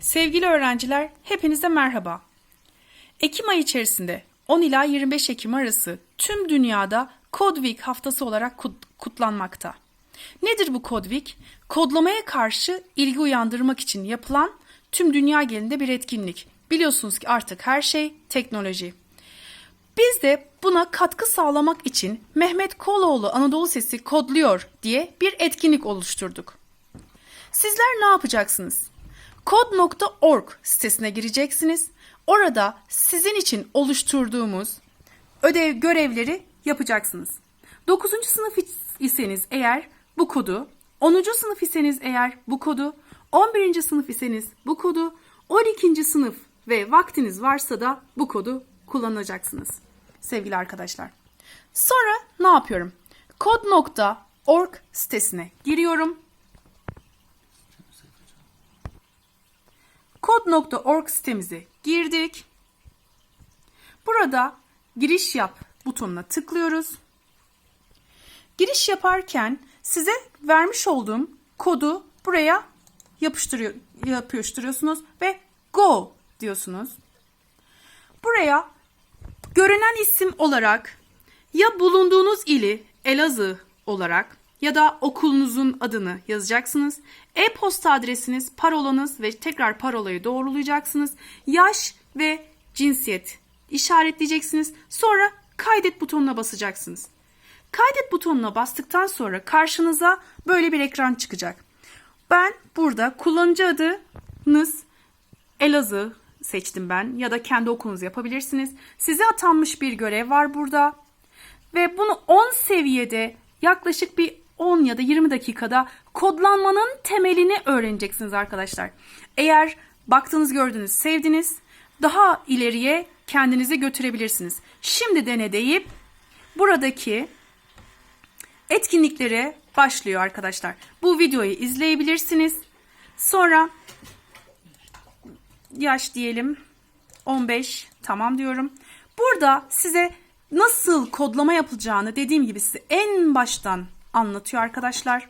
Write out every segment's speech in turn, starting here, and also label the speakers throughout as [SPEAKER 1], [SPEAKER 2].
[SPEAKER 1] Sevgili öğrenciler, hepinize merhaba. Ekim ayı içerisinde 10 ila 25 Ekim arası tüm dünyada Code Week haftası olarak kut- kutlanmakta. Nedir bu Code Week? Kodlamaya karşı ilgi uyandırmak için yapılan tüm dünya genelinde bir etkinlik. Biliyorsunuz ki artık her şey teknoloji. Biz de buna katkı sağlamak için Mehmet Koloğlu Anadolu Sesi kodluyor diye bir etkinlik oluşturduk. Sizler ne yapacaksınız? Kod.org sitesine gireceksiniz. Orada sizin için oluşturduğumuz ödev görevleri yapacaksınız. 9. sınıf iseniz eğer bu kodu, 10. sınıf iseniz eğer bu kodu, 11. sınıf iseniz bu kodu, 12. sınıf ve vaktiniz varsa da bu kodu kullanacaksınız sevgili arkadaşlar. Sonra ne yapıyorum? Kod.org sitesine giriyorum. Kod.org sitemize girdik. Burada giriş yap butonuna tıklıyoruz. Giriş yaparken size vermiş olduğum kodu buraya yapıştırıyor, yapıştırıyorsunuz ve go diyorsunuz. Buraya görünen isim olarak ya bulunduğunuz ili Elazığ olarak ya da okulunuzun adını yazacaksınız. E-posta adresiniz, parolanız ve tekrar parolayı doğrulayacaksınız. Yaş ve cinsiyet işaretleyeceksiniz. Sonra kaydet butonuna basacaksınız. Kaydet butonuna bastıktan sonra karşınıza böyle bir ekran çıkacak. Ben burada kullanıcı adınız Elazığ seçtim ben ya da kendi okulunuzu yapabilirsiniz. Size atanmış bir görev var burada. Ve bunu 10 seviyede yaklaşık bir 10 ya da 20 dakikada kodlanmanın temelini öğreneceksiniz arkadaşlar. Eğer baktınız gördünüz sevdiniz daha ileriye kendinizi götürebilirsiniz. Şimdi dene deyip buradaki etkinliklere başlıyor arkadaşlar. Bu videoyu izleyebilirsiniz. Sonra yaş diyelim 15 tamam diyorum. Burada size nasıl kodlama yapılacağını dediğim gibi size en baştan anlatıyor arkadaşlar.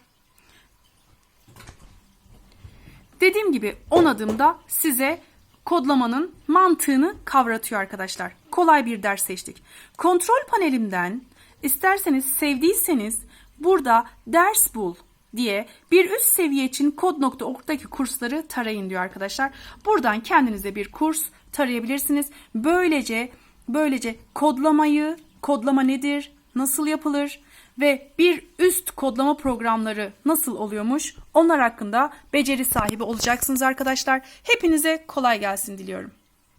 [SPEAKER 1] Dediğim gibi 10 adımda size kodlamanın mantığını kavratıyor arkadaşlar. Kolay bir ders seçtik. Kontrol panelimden isterseniz sevdiyseniz burada ders bul diye bir üst seviye için kod.org'daki kursları tarayın diyor arkadaşlar. Buradan kendinize bir kurs tarayabilirsiniz. Böylece böylece kodlamayı, kodlama nedir, nasıl yapılır ve bir üst kodlama programları nasıl oluyormuş onlar hakkında beceri sahibi olacaksınız arkadaşlar. Hepinize kolay gelsin diliyorum.